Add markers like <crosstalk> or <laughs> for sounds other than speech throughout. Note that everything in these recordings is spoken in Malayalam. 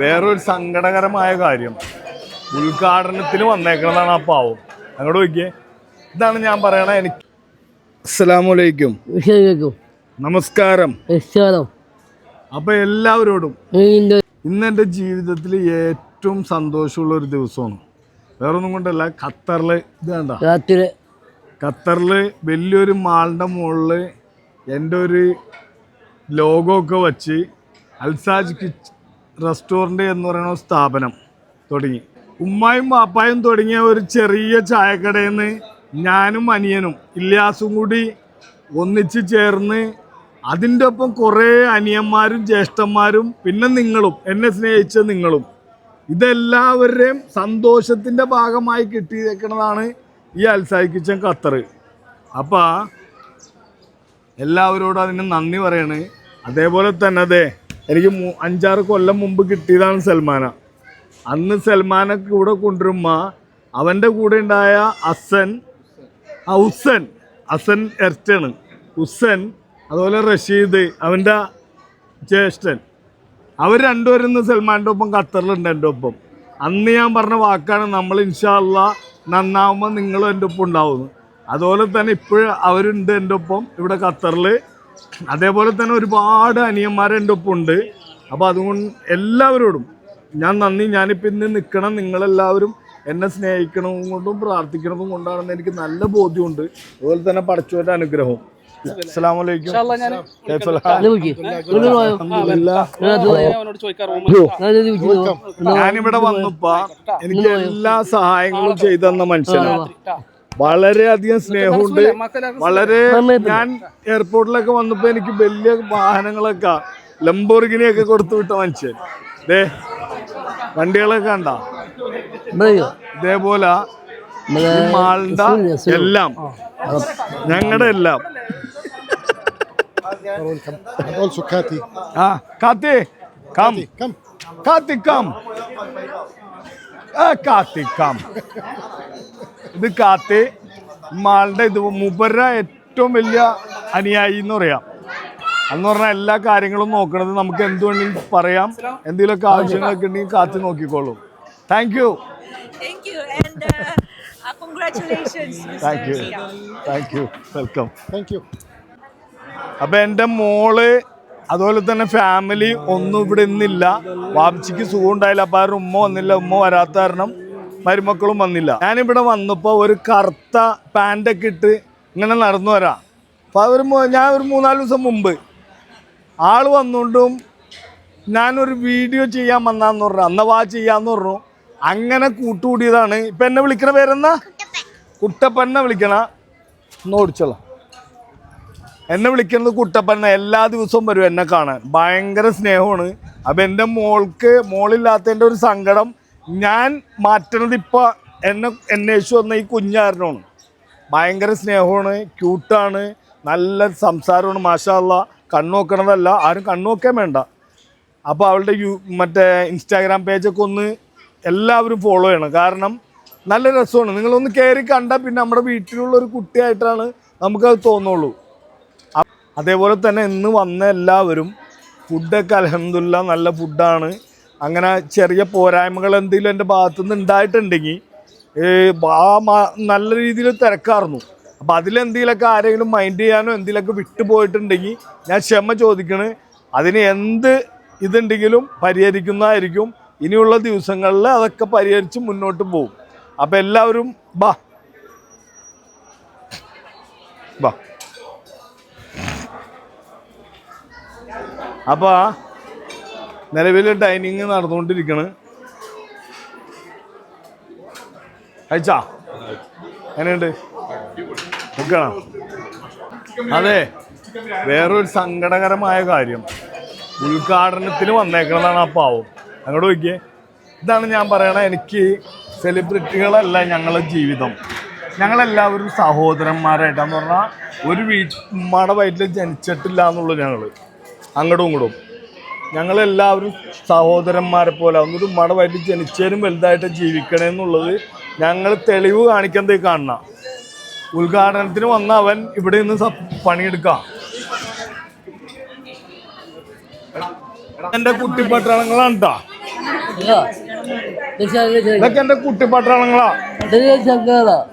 വേറൊരു സങ്കടകരമായ കാര്യം. ഉദ്ഘാടനത്തിന് വന്നേക്കണതാണ് ആ പാവം. അങ്ങോട്ട് നോക്കിയേ. ഇതാണ് ഞാൻ പറയണ എനിക്ക്. അസ്സലാമലൈക്കും നമസ്കാരം. അപ്പൊ എല്ലാവരോടും ഇന്ന് എന്റെ ജീവിതത്തിൽ ഏറ്റവും സന്തോഷമുള്ള ഒരു ദിവസമാണ്. വേറൊന്നും കൊണ്ടല്ല ഖത്തറിൽ ഇത് കണ്ട. ഖത്തറിൽ വലിയൊരു മാളിന്റെ മുകളിൽ എന്റെ ഒരു ലോഗോ ഒക്കെ വച്ച് അൽസാജ് കിച്ച് റെസ്റ്റോറന്റ് എന്ന് പറയുന്ന സ്ഥാപനം തുടങ്ങി. ഉമ്മായും പാപ്പായും തുടങ്ങിയ ഒരു ചെറിയ ചായക്കടയിൽ നിന്ന് ഞാനും അനിയനും ഇല്ലാസും കൂടി ഒന്നിച്ച് ചേർന്ന് അതിന്റെ ഒപ്പം കുറേ അനിയന്മാരും ജ്യേഷ്ഠന്മാരും പിന്നെ നിങ്ങളും എന്നെ സ്നേഹിച്ച നിങ്ങളും. ഇതെല്ലാവരുടെയും സന്തോഷത്തിന്റെ ഭാഗമായി കിട്ടിയേക്കുന്നതാണ് ഈ അൽസായി കിച്ചൻ ഖത്തർ. അപ്പോൾ എല്ലാവരോടും അതിന് നന്ദി പറയണ്. അതേപോലെ തന്നെ അതെ എനിക്ക് അഞ്ചാറ് കൊല്ലം മുമ്പ് കിട്ടിയതാണ് സൽമാന. അന്ന് സൽമാനെ കൂടെ കൊണ്ടുവരുമ്പോൾ അവന്റെ കൂടെ ഉണ്ടായ അസൻ ആ ഹുസൻ അസൻ എർറ്റാണ് ഹുസൻ അതുപോലെ റഷീദ് അവന്റെ ജ്യേഷ്ഠൻ. അവർ രണ്ടുപേരും ഇന്ന് സൽമാന്റെ ഒപ്പം ഖത്തറിലുണ്ട് എന്റെ ഒപ്പം. അന്ന് ഞാൻ പറഞ്ഞ വാക്കാണ് നമ്മൾ ഇൻഷാല്ല നന്നാവുമ്പോൾ നിങ്ങളും എന്റെ ഒപ്പം ഉണ്ടാവുന്നു. അതുപോലെ തന്നെ ഇപ്പോഴും അവരുണ്ട് എന്റെ ഒപ്പം ഇവിടെ ഖത്തറിൽ അതേപോലെ തന്നെ ഒരുപാട് അനിയന്മാരെന്റെ ഒപ്പം ഉണ്ട് അപ്പോൾ അതുകൊണ്ട് എല്ലാവരോടും ഞാൻ നന്ദി. ഞാനിപ്പോൾ ഇന്ന് നിൽക്കണം നിങ്ങളെല്ലാവരും എന്നെ സ്നേഹിക്കണതും കൊണ്ടും പ്രാർത്ഥിക്കണതും കൊണ്ടാണെന്ന് എനിക്ക് നല്ല ബോധ്യമുണ്ട്. അതുപോലെ തന്നെ പഠിച്ചവരുടെ അനുഗ്രഹവും. ഞാനിവിടെ വന്നപ്പോ എനിക്ക് എല്ലാ സഹായങ്ങളും ചെയ്തു തന്ന മനുഷ്യനാണ് വളരെയധികം സ്നേഹമുണ്ട്. വളരെ ഞാൻ എയർപോർട്ടിലൊക്കെ വന്നപ്പോ എനിക്ക് വലിയ വാഹനങ്ങളൊക്കെ ലംബോർഗിനിയൊക്കെ കൊടുത്തു വിട്ട മനുഷ്യൻ. ദേ വണ്ടികളൊക്കെ കണ്ട? ഇതേപോലെ എല്ലാം ഞങ്ങളുടെ എല്ലാം. കാത്തിക്കാം കാത്തിക്കാം ആ കാത്തി കം. കാത്തി കം. ആ കാത്തി കം. ഇത് കാത്തി മാളുടെ ഇത് മുബര ഏറ്റവും വലിയ അനുയായി എന്ന് പറയാം. അന്ന് പറഞ്ഞാൽ എല്ലാ കാര്യങ്ങളും നോക്കണത് നമുക്ക് എന്ത് വേണമെങ്കിലും പറയാം. എന്തെങ്കിലുമൊക്കെ ആവശ്യങ്ങളൊക്കെ ഉണ്ടെങ്കിൽ കാത്ത് നോക്കിക്കോളൂ. Thank you Thank you. And congratulations. Mr. Thank you. Thank you welcome thank you അപ്പം എന്റെ മോൾ അതുപോലെ തന്നെ ഫാമിലി ഒന്നും ഇവിടെ ഇന്നില്ല. വാപ്ചിക്ക് സുഖം ഉണ്ടായില്ല. അപ്പം ആരും ഉമ്മ വന്നില്ല. ഉമ്മ വരാത്ത കാരണം മരുമക്കളും വന്നില്ല. ഞാനിവിടെ വന്നപ്പോൾ ഒരു കറുത്ത പാന്റൊക്കെ ഇട്ട് ഇങ്ങനെ നടന്നു വരാം. അപ്പോൾ അതൊരു ഞാൻ ഒരു മൂന്നാൽ ദിവസം മുമ്പ് ആൾ വന്നുകൊണ്ടും ഞാനൊരു വീഡിയോ ചെയ്യാൻ വന്നാന്ന് പറഞ്ഞു. അന്ന വാ ചെയ്യാന്ന് പറഞ്ഞു. അങ്ങനെ കൂട്ടുകൂടിയതാണ്. ഇപ്പം എന്നെ വിളിക്കണ പേരെന്നാ കുട്ടപ്പന്നെ വിളിക്കണ? ഒന്ന് ഓടിച്ചോളാം. എന്നെ വിളിക്കുന്നത് കുട്ടപ്പന്ന എല്ലാ ദിവസവും വരും എന്നെ കാണാൻ. ഭയങ്കര സ്നേഹമാണ്. അപ്പം എന്റെ മോൾക്ക് മോളില്ലാത്തതിന്റെ ഒരു സങ്കടം ഞാൻ മാറ്റണത് ഇപ്പോൾ എന്നെ അന്വേഷിച്ച് വന്ന ഈ കുഞ്ഞാരനാണ്. ഭയങ്കര സ്നേഹമാണ് ക്യൂട്ടാണ് നല്ല സംസാരമാണ് മാഷാല്ല കണ്ണോക്കണതല്ല ആരും കണ്ണോക്കാൻ വേണ്ട. അപ്പോൾ അവളുടെ യു മറ്റേ ഇൻസ്റ്റാഗ്രാം പേജൊക്കെ ഒന്ന് എല്ലാവരും ഫോളോ ചെയ്യണം. കാരണം നല്ല രസമാണ്. നിങ്ങളൊന്ന് കയറി കണ്ടാൽ പിന്നെ നമ്മുടെ വീട്ടിലുള്ള ഒരു കുട്ടിയായിട്ടാണ് നമുക്കത് തോന്നുള്ളൂ. അതേപോലെ തന്നെ ഇന്ന് വന്ന എല്ലാവരും ഫുഡൊക്കെ അലഹമില്ല നല്ല ഫുഡാണ് അങ്ങനെ ചെറിയ പോരായ്മകൾ എന്തെങ്കിലും എന്റെ ഭാഗത്തു നിന്ന് ഉണ്ടായിട്ടുണ്ടെങ്കിൽ ആ നല്ല രീതിയിൽ തിരക്കാർന്നു അപ്പം അതിലെന്തെങ്കിലുമൊക്കെ ആരെങ്കിലും മൈൻഡ് ചെയ്യാനോ എന്തെങ്കിലുമൊക്കെ വിട്ടുപോയിട്ടുണ്ടെങ്കിൽ ഞാൻ ക്ഷമ ചോദിക്കണ് അതിന് എന്ത് ഇതുണ്ടെങ്കിലും പരിഹരിക്കുന്നതായിരിക്കും. ഇനിയുള്ള ദിവസങ്ങളിൽ അതൊക്കെ പരിഹരിച്ച് മുന്നോട്ട് പോകും. അപ്പം എല്ലാവരും ബാ. ബാ. അപ്പോൾ നിലവിൽ ഡൈനിങ് നടന്നുകൊണ്ടിരിക്കണ്. അയച്ചാ എങ്ങനെയുണ്ട്? നോക്കണം? അതെ വേറൊരു സങ്കടകരമായ കാര്യം. ഉദ്ഘാടനത്തിന് വന്നേക്കണതാണ് ആ പാവം. അങ്ങോട്ട് നോക്കിയേ. ഇതാണ് ഞാൻ പറയണത്. എനിക്ക് സെലിബ്രിറ്റികളല്ല ഞങ്ങളുടെ ജീവിതം. ഞങ്ങളെല്ലാവരും സഹോദരന്മാരായിട്ടാന്ന് പറഞ്ഞാൽ ഒരു വീട്ടുമ്മയുടെ വയറ്റിൽ ജനിച്ചിട്ടില്ല എന്നുള്ളൂ ഞങ്ങൾ അങ്ങോട്ടും ഇങ്ങോട്ടും. ഞങ്ങളെല്ലാവരും സഹോദരന്മാരെ പോലെ ഒന്നൊരു മട വരി ജനിച്ചതിനും വലുതായിട്ട് ജീവിക്കണേ എന്നുള്ളത് ഞങ്ങൾ തെളിവ് കാണിക്കുന്നത് കാണണം. ഉദ്ഘാടനത്തിന് വന്ന അവൻ ഇവിടെ നിന്ന് പണിയെടുക്കാം. എന്റെ കുട്ടിപ്പട്ടണങ്ങളാണ് ട്ടാ. ഇതൊക്കെ എന്റെ കുട്ടിപ്പട്ടാളങ്ങളാ.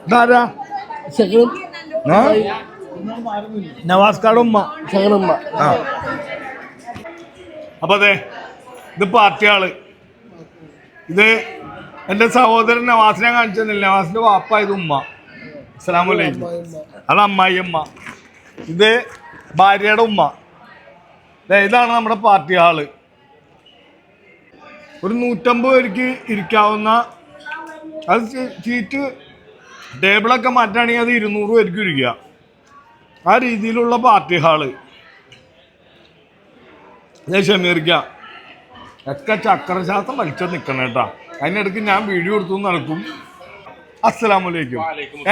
ഇതാരാ? നവാസ് നവാസ്കാട് ഉമ്മ. ആ. അപ്പൊ അതെ ഇത് പാർട്ടിയാൾ ഇത് എന്റെ സഹോദരൻ നവാസിനെ കാണിച്ചില്ല നവാസിന്റെ വാപ്പ ഇത് ഉമ്മ അസ്സലാമലൈക്കും അത് അമ്മായി അമ്മ ഇത് ഭാര്യയുടെ ഉമ്മ. ഇതാണ് നമ്മുടെ പാർട്ടി ആൾ. ഒരു നൂറ്റമ്പത് പേർക്ക് ഇരിക്കാവുന്ന അത് സീറ്റ് ടേബിളൊക്കെ മാറ്റുകയാണെങ്കിൽ അത് ഇരുന്നൂറ് പേർക്ക് ഇരിക്കുക. ആ രീതിയിലുള്ള പാർട്ടി ഹാൾ. ഷമീർക്ക ഒക്കെ ചക്രശാസ്ത്രം വലിച്ചു നിൽക്കണം കേട്ടാ. അതിനിടയ്ക്ക് ഞാൻ വീഡിയോ എടുത്തു നടക്കും. അസ്സലാമലൈക്കും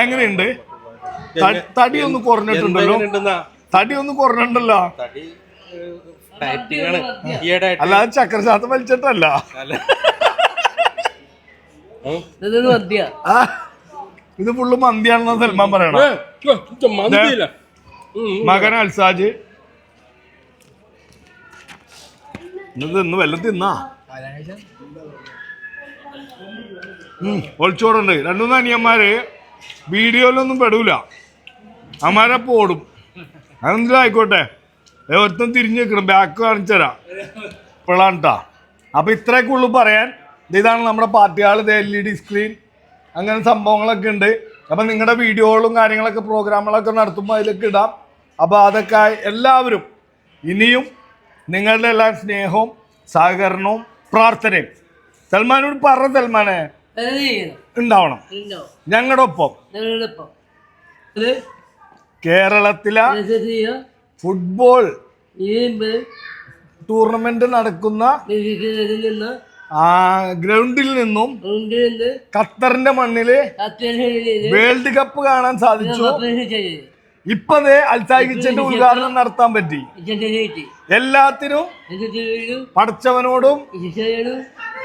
എങ്ങനെയുണ്ട്? തടി ഒന്ന് കുറഞ്ഞിട്ടുണ്ടല്ലോ. തടി ഒന്ന് കുറഞ്ഞിട്ടുണ്ടല്ലോ. അല്ലാതെ ചക്രശാസ്ത്രം വലിച്ചിട്ടല്ല. <laughs> ഇത് ഫുള്ള് മന്തിയാണെന്ന് സൽമാൻ പറയണം. മന്തിയില്ല. മകൻ അൽസാജ്. ഇന്ന് തിന്ന് വല്ലതും തിന്നാ? ഒളിച്ചോടുണ്ട്. രണ്ടുമൂന്ന് അനിയന്മാര് വീഡിയോയിലൊന്നും പെടൂല. അമ്മാരെ പോടും അതെന്തെങ്കിലും ആയിക്കോട്ടെ? ഒരുത്തും തിരിഞ്ഞു നിൽക്കണം. ബാക്ക് കാണിച്ചു തരാം. ഇപ്പോഴാണ് കേട്ടോ അപ്പൊ ഇത്രയൊക്കെ ഉള്ളു പറയാൻ. ഇതാണ് നമ്മുടെ പാർട്ടികൾ ഇത് എൽ ഇ ഡി സ്ക്രീൻ അങ്ങനെ സംഭവങ്ങളൊക്കെ ഉണ്ട്. അപ്പൊ നിങ്ങളുടെ വീഡിയോകളും കാര്യങ്ങളൊക്കെ പ്രോഗ്രാമുകളൊക്കെ നടത്തുമ്പോൾ അതിലൊക്കെ ഇടാം. അപ്പൊ അതൊക്കെ എല്ലാവരും ഇനിയും നിങ്ങളുടെ എല്ലാ സ്നേഹവും സഹകരണവും പ്രാർത്ഥനയും. സൽമാനോട് പറ സൽമാനെ ഉണ്ടാവണം. ഞങ്ങളുടെ ഒപ്പം കേരളത്തിലെ ഫുട്ബോൾ ടൂർണമെന്റ് നടക്കുന്ന ആ ഗ്രൗണ്ടിൽ നിന്നും ഖത്തറിന്റെ മണ്ണിൽ വേൾഡ് കപ്പ് കാണാൻ സാധിച്ചു. ഇപ്പൊ അൽസാഹിച്ചന്റെ ഉദ്ഘാടനം നടത്താൻ പറ്റി എല്ലാത്തിനും പഠിച്ചവനോടും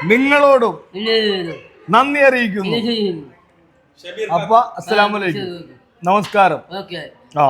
നിങ്ങളോടും നന്ദി അറിയിക്കുന്നു അപ്പൊ അസ്സലാമലൈക്കും നമസ്കാരം ആ